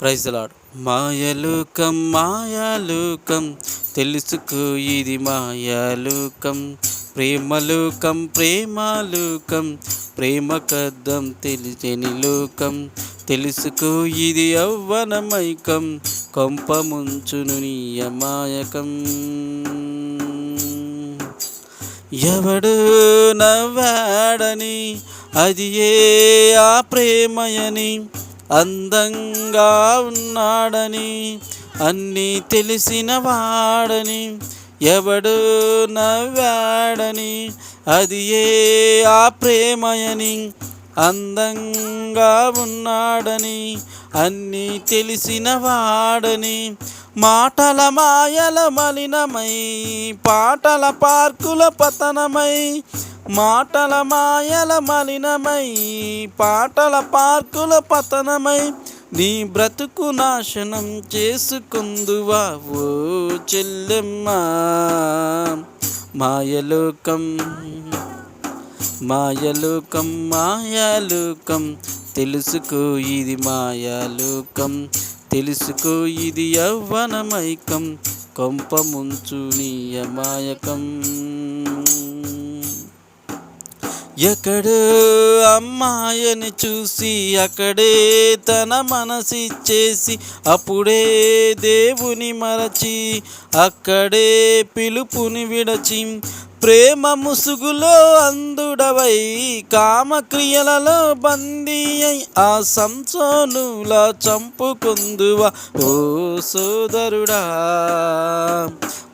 Praise lord మాయలుకం మాయలుకం తెలుసుకో ఇది మాయలుకం. ప్రేమలుకం ప్రేమలుకం ప్రేమ కద్దం తెలియని లోకం. తెలుసుకో ఇది యవ్వనమైకం కొంపముంచును నియమాయకం ఎవడు నవ్వాడని అది ఏ ఆ ప్రేమయని? అందంగా ఉన్నాడని అన్నీ తెలిసిన వాడని ఎవడు నవ్వాడని అది ఏ ఆ ప్రేమయని అందంగా ఉన్నాడని అన్నీ తెలిసిన వాడని మాటల మాయల మలినమై పాటల పార్కుల పతనమై మాటల మాయల మలినమై పాటల పార్కుల పతనమై నీ బ్రతుకు నాశనం చేసుకుందువా ఓ చెల్లెమ్మా. మాయలోకం మాయలోకం మాయాలోకం తెలుసుకో ఇది మాయాలోకం తెలుసుకో ఇది యవ్వనమైకం కొంప ముంచు నీయమాయకం ఎక్కడో అమ్మాయిని చూసి అక్కడే తన మనసిచ్చేసి అప్పుడే దేవుని మరచి అక్కడే పిలుపుని విడచి ప్రేమ ముసుగులో అందుడవై కామక్రియలలో బందీ అయి ఆ సంసోనులా చంపుకుందువా ఓ సోదరుడా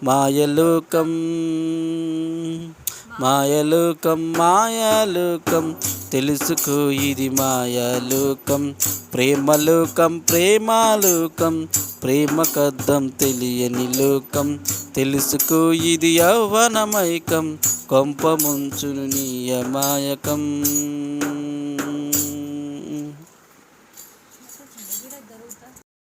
మాయలోకం. మాయలోకం మాయాలోకం తెలుసుకో ఇది మాయాలోకం. ప్రేమలోకం ప్రేమాలోకం ప్రేమ కద్దం తెలియని లోకం. తెలుసుకో ఇది యవ్వనమైకం కొంప ముంచును నీయమాయకం